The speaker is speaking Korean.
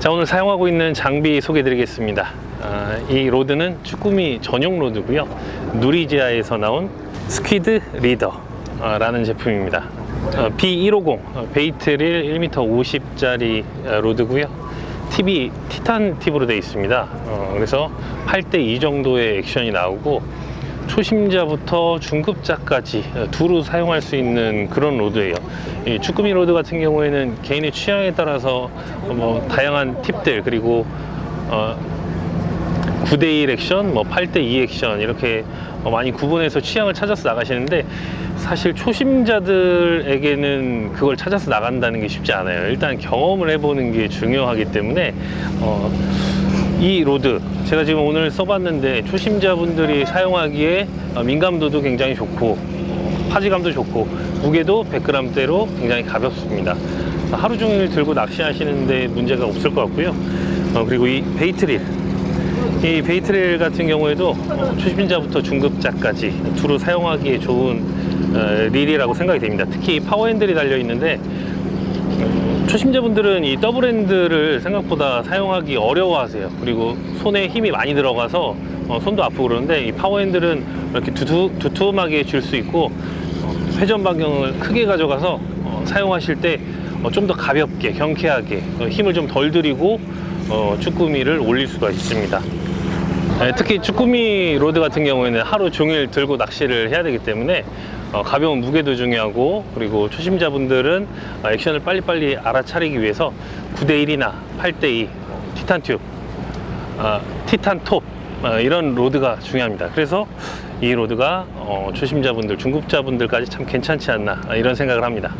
자 오늘 사용하고 있는 장비 소개해 드리겠습니다. 아, 이 로드는 쭈꾸미 전용 로드고요. 누리지아에서 나온 스퀴드 리더 라는 제품입니다. 어, B150 어, 베이트릴 1m 50짜리 로드고요. 팁이 티탄 팁으로 되어 있습니다. 어, 그래서 8대2 정도의 액션이 나오고 초심자부터 중급자까지 두루 사용할 수 있는 그런 로드예요. 이 쭈꾸미 로드 같은 경우에는 개인의 취향에 따라서 뭐 다양한 팁들 그리고 어 9대1 액션, 뭐 8대2 액션 이렇게 어, 많이 구분해서 취향을 찾아서 나가시는데 사실 초심자들에게는 그걸 찾아서 나간다는 게 쉽지 않아요. 일단 경험을 해보는 게 중요하기 때문에 어, 이 로드 제가 지금 오늘 써봤는데 초심자분들이 사용하기에 어, 민감도도 굉장히 좋고 어, 파지감도 좋고 무게도 100g대로 굉장히 가볍습니다. 하루 종일 들고 낚시하시는데 문제가 없을 것 같고요. 어, 그리고 이 베이트릴 이 베이트릴 같은 경우에도 어, 초심자부터 중급자까지 두루 사용하기에 좋은 어, 릴이라고 생각이 됩니다. 특히 파워핸들이 달려 있는데 초심자분들은 이 더블 핸들을 생각보다 사용하기 어려워하세요. 그리고 손에 힘이 많이 들어가서 어, 손도 아프고 그러는데 이 파워 핸들은 이렇게 두툼, 두툼하게 줄 수 있고 어, 회전 반경을 크게 가져가서 어, 사용하실 때좀더 가볍게, 경쾌하게 어, 힘을 좀 덜 들이고 어, 쭈꾸미를 올릴 수가 있습니다. 네, 특히 쭈꾸미 로드 같은 경우에는 하루 종일 들고 낚시를 해야 되기 때문에 어, 가벼운 무게도 중요하고 그리고 초심자분들은 어, 액션을 빨리빨리 알아차리기 위해서 9대1이나 8대2 티탄 튜브, 어, 티탄 톱 어, 이런 로드가 중요합니다. 그래서 이 로드가 어, 초심자분들, 중급자분들까지 참 괜찮지 않나 어, 이런 생각을 합니다.